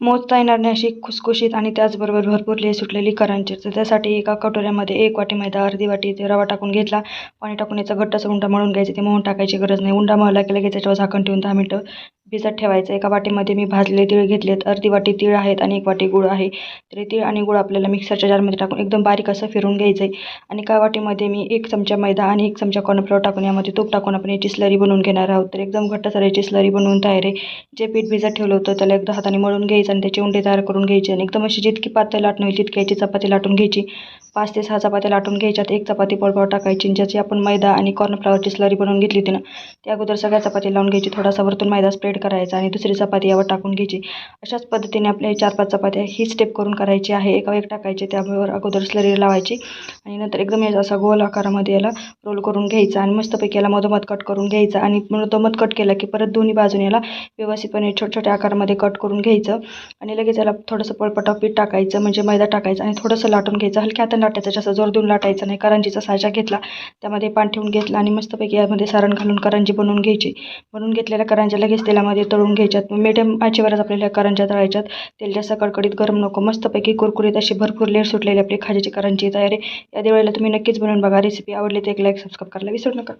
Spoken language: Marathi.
मोजता येणार नाही अशी खुसखुशीत आणि त्याचबरोबर भरपूर लेस सुटलेली करंजी तर त्यासाठी एका कटोऱ्यामध्ये एक वाटी मैदा अर्धी वाटी ते रवा टाकून घेतला. पाणी टाकून याचा घट्टसर उंडा मळून घ्यायचा. ते मळून टाकायची गरज नाही. उंडा मळला की लगेच त्याच्यावर झाकण ठेवून दहा मिनटं भिजत ठेवायचं. एका वाटीमध्ये मी भाजलेले तीळ घेतलेत. अर्धी वाटी तीळ आहेत आणि एक वाटी गुळ आहे. तर तीळ आणि गुळ आपल्याला मिक्सरच्या जारमध्ये टाकून एकदम बारीक असं फिरून घ्यायचं आहे आणि एका वाटीमध्ये मी एक चमचा मैदा आणि एक चमचा कॉर्नफ्लोअर टाकून यामध्ये तूप टाकून आपण याची स्लरी बनवून घेणार आहोत. तर एकदम घट्ट याची स्लरी बनवून तयार आहे. जे पीठ भिजत ठेवलं होतं त्याला एकदा हाताने मळून घ्यायचं आणि त्याचे उंडे तयार करून घ्यायचे आणि एकदम अशी जितकी पातळ लाटणं होईल तितकी याची चपाती लाटून घ्यायची. पाच ते सहा चपात्या लाटून घ्यायच्यात. एक चपाती पळपाव टाकायची ज्याची आपण मैदा आणि कॉर्नफ्लॉवरची स्लरी बनवून घेतली होती ना त्या अगोदर सगळ्या चपाती लावून घ्यायची. थोडासा वरतून मैदा स्प्रेड करायचा आणि दुसरी चपाती यावर टाकून घ्यायची. अशाच पद्धतीने आपल्या हे चार पाच चपात्या ही स्टेप करून करायची आहे. एका एक टाकायची त्यावर अगोदर स्लरी लावायची आणि नंतर एकदम याचा असा गोल आकारामध्ये याला रोल करून घ्यायचा आणि मस्तपैकी याला मधोमध कट करून घ्यायचा आणि मधोमध कट केला की परत दोन्ही बाजूने याला व्यवस्थितपणे छोट्या छोट्या आकारामध्ये कट करून घ्यायचं आणि लगेच याला थोडंसं पळपटा पीठ टाकायचं म्हणजे मैदा टाकायचं आणि थोडंसं लाटून घ्यायचं. हलक्या हाताने लाटायचं जास्त जोर देऊन लाटायचं नाही करंजीचा साचा घेतला त्यामध्ये पान ठेवून घेतला आणि मस्तपैकी यामध्ये सारण घालून करंजी बनवून घ्यायची. बनवून घेतलेल्या करंज्या लगेच तेलामध्ये तळून घ्यायच्यात. मिडियम आचेवरच आपल्याला करंज्या तळायच्यात. तेल जास्त कडकडीत गरम नको. मस्तपैकी कुरकुरीत अशी भरपूर लेट सुटलेली आपली खाज्याची करंजी तयारी. आहे या दिवाळीला तुम्ही नक्कीच बनवून बघा. रेसिपी आवडली तर एक लाईक सबस्क्राईब करायला विसरू नका.